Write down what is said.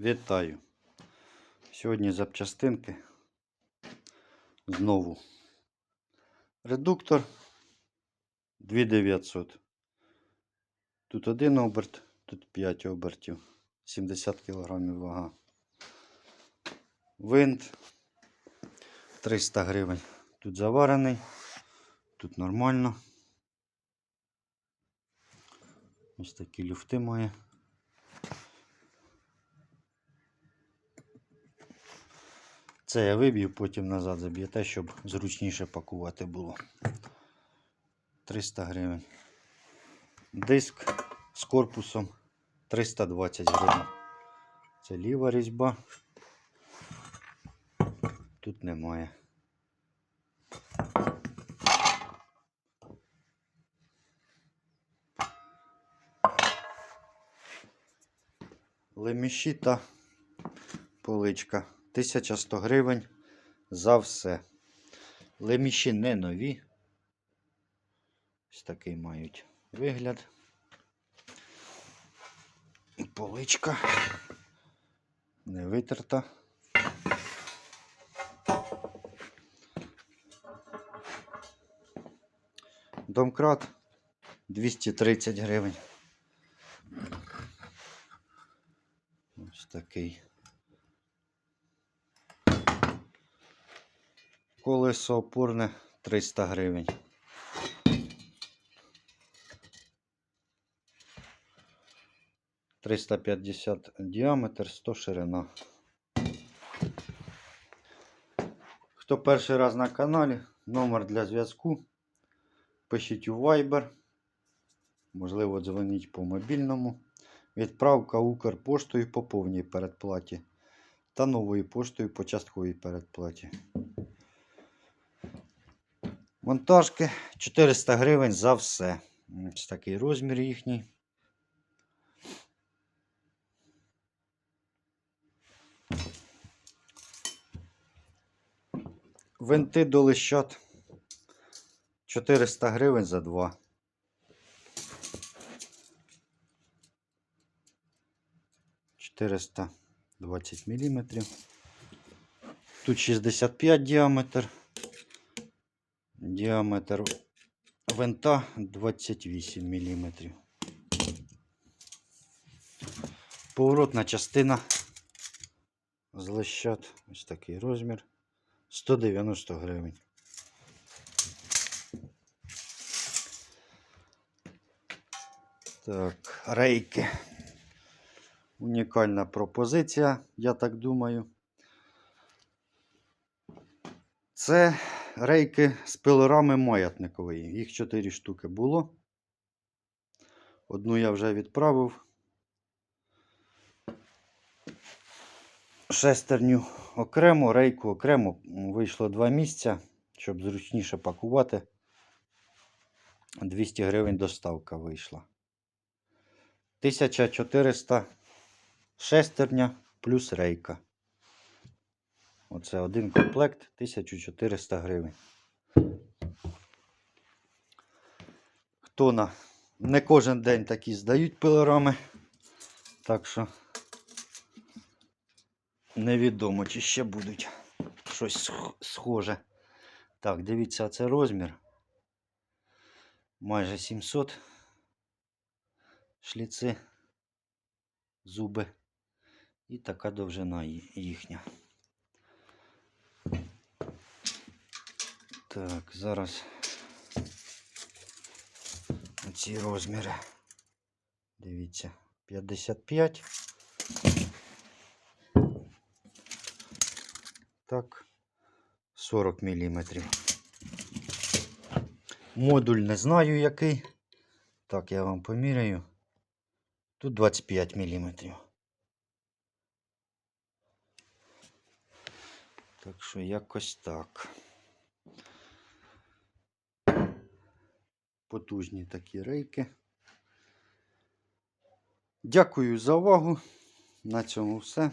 Вітаю! Сьогодні запчастинки. Знову. Редуктор 2900. Тут один оберт, тут 5 обертів. 70 кг вага. Винт 300 гривень. Тут заварений, тут нормально. Ось такі люфти має. Це я виб'ю, потім назад заб'єте, щоб зручніше пакувати було. 300 гривень. Диск з корпусом 320 гривень. Це ліва різьба. Тут немає. Леміші та поличка. 1100 гривень за все. Леміші не нові. Ось такий мають вигляд. Поличка. Не витерта. Домкрат 230 гривень. Ось такий. Колесо опорне 300 гривень. Триста п'ятдесят діаметр, 100 ширина. Хто перший раз на каналі, номер для зв'язку. Пишіть у Viber. Можливо, дзвоніть по мобільному. Відправка Укрпоштою по повній передплаті та новою поштою по частковій передплаті. Монтажки 400 гривень за все. Ось такий розмір їхній. Винти до лищат 400 гривень за два. Чотириста двадцять міліметрів. Тут 65 діаметр. Діаметр винта 28 мм. Поворотна частина з лещат. Ось такий розмір. 190 гривень. Так, рейки. Унікальна пропозиція, я так думаю. Це рейки з пилорами маятникової. Їх 4 штуки було. Одну я вже відправив. Шестерню окремо, рейку окремо. Вийшло два місця, щоб зручніше пакувати. 200 гривень доставка вийшла. 1400 шестерня плюс рейка. Оце один комплект 1400 гривень. Хто на не кожен день такі здають пилорами. Так що невідомо, чи ще будуть щось схоже. Так, дивіться, це розмір. Майже 700 шліци, зуби. І така довжина їхня. Так, зараз ці розміри. Дивіться, 55. Так, 40 міліметрів. Модуль не знаю який. Так, я вам поміряю. Тут 25 міліметрів. Так що якось так. Потужні такі рейки. Дякую за увагу. На цьому все.